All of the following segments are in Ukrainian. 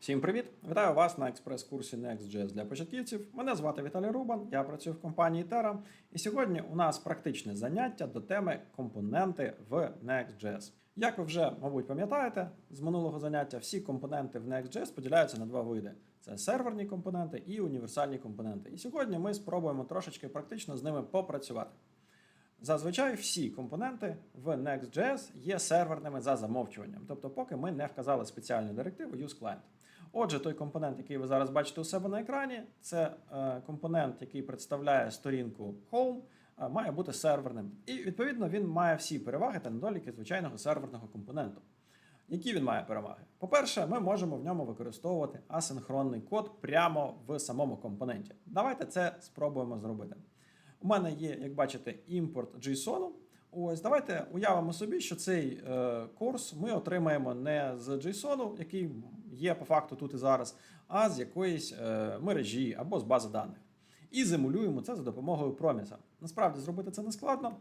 Всім привіт! Вітаю вас на експрес-курсі Next.js для початківців. Мене звати Віталій Рубан, я працюю в компанії Terra. І сьогодні у нас практичне заняття до теми компоненти в Next.js. Як ви вже, мабуть, пам'ятаєте, з минулого заняття всі компоненти в Next.js поділяються на два види: це серверні компоненти і універсальні компоненти. І сьогодні ми спробуємо трошечки практично з ними попрацювати. Зазвичай всі компоненти в Next.js є серверними за замовчуванням, тобто, поки ми не вказали спеціальну директиву useClient. Отже, той компонент, який ви зараз бачите у себе на екрані, це е, компонент, який представляє сторінку Home, е, має бути серверним. І відповідно він має всі переваги та недоліки звичайного серверного компоненту. Які він має переваги? По-перше, ми можемо в ньому використовувати асинхронний код прямо в самому компоненті. Давайте це спробуємо зробити. У мене є, як бачите, імпорт JSON. Ось давайте уявимо собі, що цей е, курс ми отримаємо не з JSON, який є по факту тут і зараз, а з якоїсь е, мережі або з бази даних. І зимулюємо це за допомогою проміса. Насправді зробити це не складно.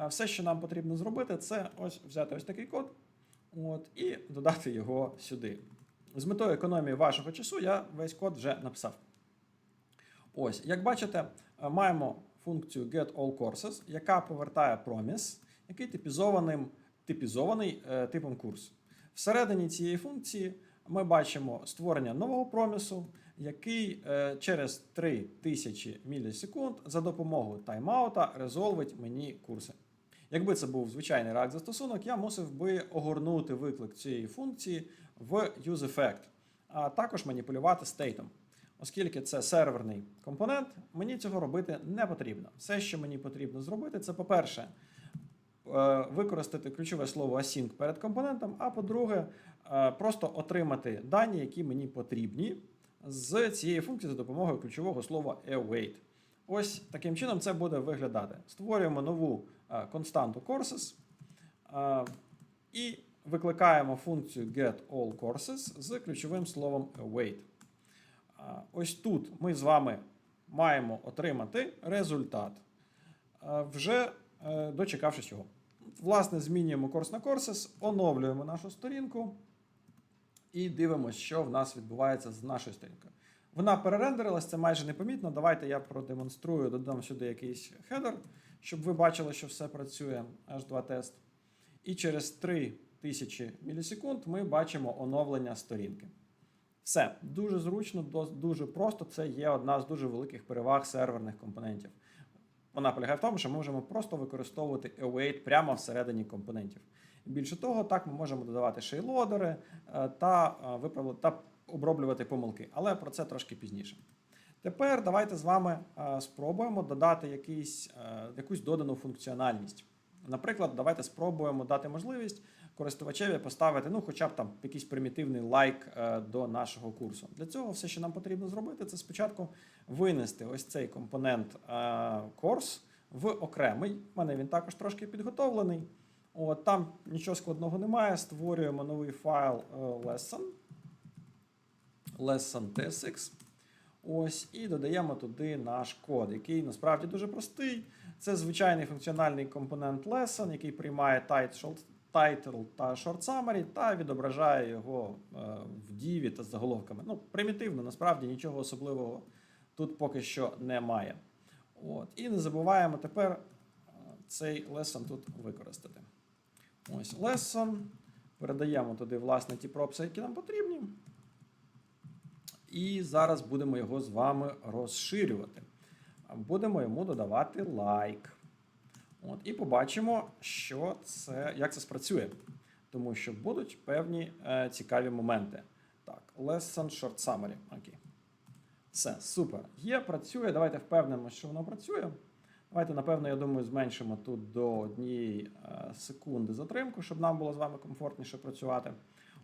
Е, Все, що нам потрібно зробити, це ось взяти ось такий код от, і додати його сюди. З метою економії вашого часу я весь код вже написав. Ось, як бачите, е, маємо функцію getAllCourses, яка повертає проміс, який типізованим, типізований е, типом курсу. Всередині цієї функції ми бачимо створення нового промісу, який е, через 3000 мілісекунд за допомогою таймаута резолвить мені курси. Якби це був звичайний React застосунок, я мусив би огорнути виклик цієї функції в useEffect, а також маніпулювати стейтом. Оскільки це серверний компонент, мені цього робити не потрібно. Все, що мені потрібно зробити, це, по-перше, е, використати ключове слово async перед компонентом, а по-друге, е, просто отримати дані, які мені потрібні з цієї функції за допомогою ключового слова await. Ось таким чином це буде виглядати. Створюємо нову е, константу courses і викликаємо функцію getAllCourses з ключовим словом await. Ось тут ми з вами маємо отримати результат, вже е, дочекавшись його. Власне, змінюємо курс на Courses, оновлюємо нашу сторінку і дивимося, що в нас відбувається з нашою сторінкою. Вона перерендерилась, це майже непомітно. Давайте я продемонструю, додам сюди якийсь хедер, щоб ви бачили, що все працює H2 тест. І через 3000 мілісекунд ми бачимо оновлення сторінки. Все дуже зручно, дуже просто. Це є одна з дуже великих переваг серверних компонентів. Вона полягає в тому, що ми можемо просто використовувати await прямо всередині компонентів. Більше того, так ми можемо додавати шейлодери е, та е, виправляти та оброблювати помилки, але про це трошки пізніше. Тепер давайте з вами е, спробуємо додати якийсь, якусь додану функціональність. Наприклад, давайте спробуємо дати можливість користувачеві поставити ну, хоча б там якийсь примітивний лайк е, до нашого курсу. Для цього все, що нам потрібно зробити, це спочатку винести ось цей компонент е, course в окремий. У мене він також трошки підготовлений. От, там нічого складного немає. Створюємо новий файл е, lesson. lesson tsx. Ось, і додаємо туди наш код, який насправді дуже простий. Це звичайний функціональний компонент lesson, який приймає title, title та short summary та відображає його е, в діві та з заголовками. Ну, примітивно, насправді нічого особливого тут поки що немає. От. І не забуваємо тепер е, цей lesson тут використати. Ось lesson. Передаємо туди, власне, ті пропси, які нам потрібні. І зараз будемо його з вами розширювати. Будемо йому додавати лайк. От, і побачимо, що це, як це спрацює. Тому що будуть певні е, цікаві моменти. Так, lesson short summary. Окей. Все, супер. Є, працює. Давайте впевнимося, що воно працює. Давайте, напевно, я думаю, зменшимо тут до однієї е, секунди затримку, щоб нам було з вами комфортніше працювати.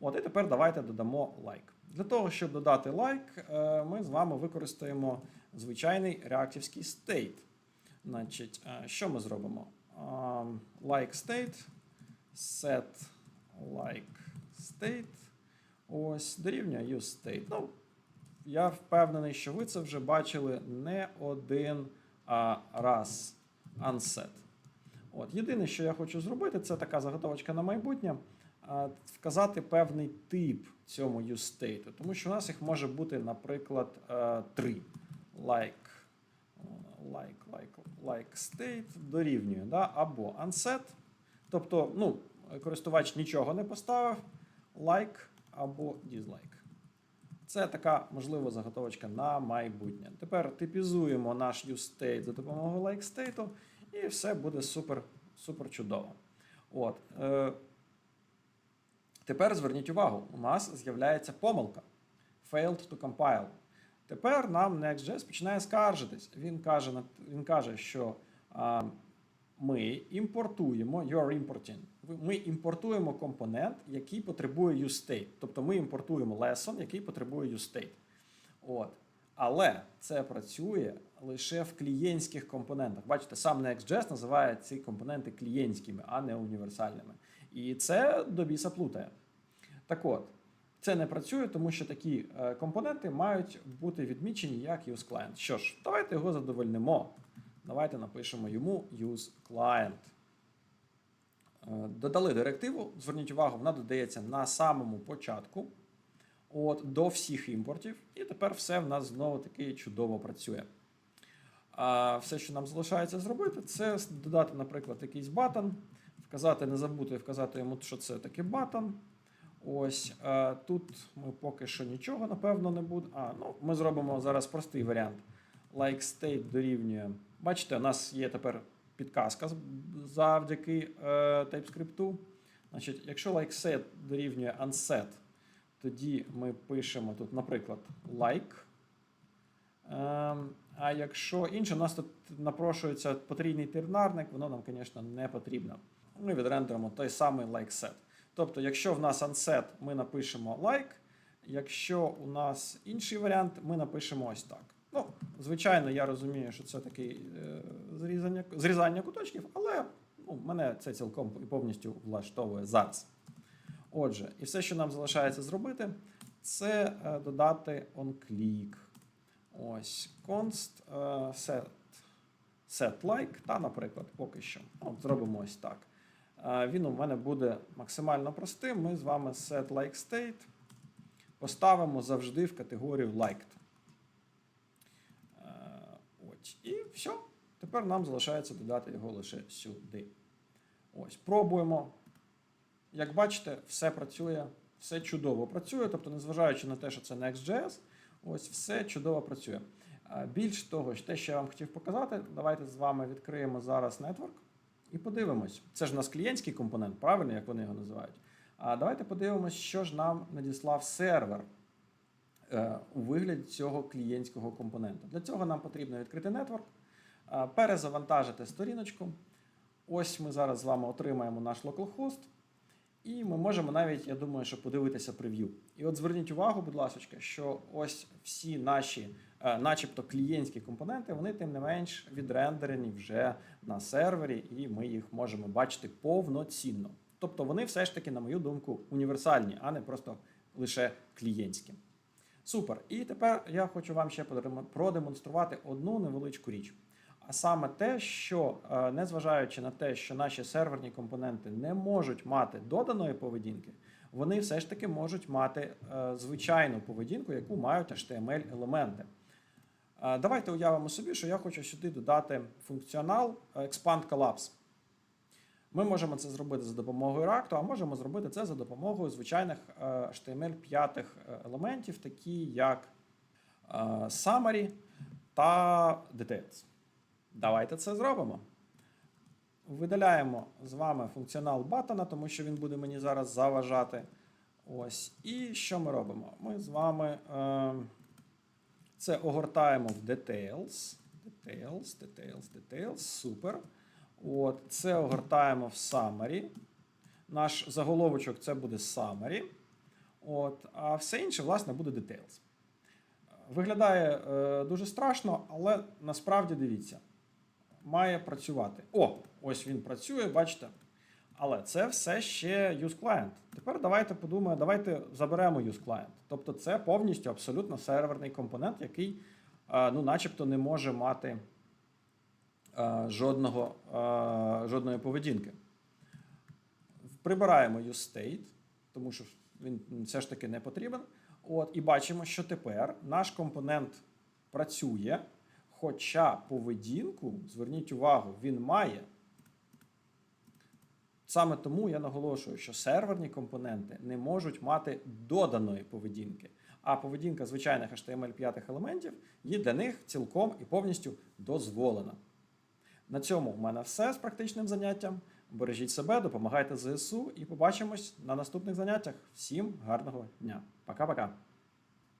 От, і тепер давайте додамо лайк. Для того, щоб додати лайк, е, ми з вами використаємо звичайний реактивський state. Значить, е, що ми зробимо? Um, Like state, set like state. Ось, дорівнює use state. Ну, я впевнений, що ви це вже бачили не один а, раз unset. От, єдине, що я хочу зробити, це така заготовочка на майбутнє. е, вказати певний тип цьому useState, тому що у нас їх може бути, наприклад, е, три. Like, like, like, like state дорівнює, да? або unset, тобто ну, користувач нічого не поставив, like або dislike. Це така, можливо, заготовочка на майбутнє. Тепер типізуємо наш useState за допомогою LikeState, і все буде супер, супер чудово. От. Е, тепер зверніть увагу, у нас з'являється помилка. Failed to compile. Тепер нам Next.js починає скаржитись. Він каже, він каже що а, ми імпортуємо, you're importing, ми імпортуємо компонент, який потребує useState. Тобто ми імпортуємо lesson, який потребує useState. От. Але це працює лише в клієнтських компонентах. Бачите, сам Next.js називає ці компоненти клієнтськими, а не універсальними. І це до біса плутає. Так от, це не працює, тому що такі е, компоненти мають бути відмічені як useClient. Що ж, давайте його задовольнимо. Давайте напишемо йому useClient. Е, Додали директиву. Зверніть увагу, вона додається на самому початку от, до всіх імпортів. І тепер все в нас знову таки чудово працює. А все, що нам залишається зробити, це додати, наприклад, якийсь батон, вказати, не забути вказати йому, що це таке батон. Ось е, тут ми поки що нічого, напевно, не буде. А, ну, ми зробимо зараз простий варіант. Like state дорівнює. Бачите, у нас є тепер підказка завдяки е, TypeScript. Значить, якщо like set дорівнює unset, тоді ми пишемо тут, наприклад, like. Ем, а якщо інше, у нас тут напрошується потрійний тернарник, воно нам, звісно, не потрібно. Ми відрендеримо той самий like set. Тобто, якщо в нас unset, ми напишемо like. Якщо у нас інший варіант, ми напишемо ось так. Ну, звичайно, я розумію, що це такий е, зрізання, зрізання куточків, але ну, мене це цілком і повністю влаштовує зараз. Отже, і все, що нам залишається зробити, це е, додати onClick. Ось const е, set, set like, та, наприклад, поки що. От зробимо ось так. Е, Він у мене буде максимально простим. Ми з вами set like state поставимо завжди в категорію liked. Е, Ось. І все. Тепер нам залишається додати його лише сюди. Ось, пробуємо. Як бачите, все працює, все чудово працює. Тобто, незважаючи на те, що це Next.js, ось все чудово працює. А Більш того, те, що я вам хотів показати, давайте з вами відкриємо зараз Network і подивимось. Це ж у нас клієнтський компонент, правильно, як вони його називають. А давайте подивимось, що ж нам надіслав сервер е, у вигляді цього клієнтського компонента. Для цього нам потрібно відкрити е, перезавантажити сторіночку. Ось ми зараз з вами отримаємо наш localhost. І ми можемо навіть, я думаю, що подивитися прев'ю. І от зверніть увагу, будь ласка, що ось всі наші, начебто, клієнтські компоненти, вони тим не менш відрендерені вже на сервері, і ми їх можемо бачити повноцінно. Тобто вони все ж таки, на мою думку, універсальні, а не просто лише клієнтські. Супер. І тепер я хочу вам ще продемонструвати одну невеличку річ. А саме те, що е, незважаючи на те, що наші серверні компоненти не можуть мати доданої поведінки, вони все ж таки можуть мати е, звичайну поведінку, яку мають HTML-елементи. Е, Давайте уявимо собі, що я хочу сюди додати функціонал е, Expand Collapse. Ми можемо це зробити за допомогою React, а можемо зробити це за допомогою звичайних е, HTML5 елементів, такі як е, Summary та Details. Давайте це зробимо. Видаляємо з вами функціонал батона, тому що він буде мені зараз заважати. Ось. І що ми робимо? Ми з вами е, це огортаємо в Details. Details, Details, Details. Супер. От, Це огортаємо в Summary. Наш заголовочок це буде Summary. От, а все інше, власне, буде Details. Виглядає е, дуже страшно, але насправді дивіться, має працювати. О, ось він працює, бачите. Але це все ще useClient. Тепер давайте подумаємо, давайте заберемо useClient. Тобто це повністю абсолютно серверний компонент, який, е, ну, начебто, не може мати е, жодного, е, жодної поведінки. Прибираємо useState. тому що він все ж таки не потрібен. От, і бачимо, що тепер наш компонент працює, хоча поведінку, зверніть увагу, він має. Саме тому я наголошую, що серверні компоненти не можуть мати доданої поведінки. А поведінка звичайних HTML5 елементів є для них цілком і повністю дозволена. На цьому в мене все з практичним заняттям. Бережіть себе, допомагайте ЗСУ і побачимось на наступних заняттях. Всім гарного дня. Пока-пока.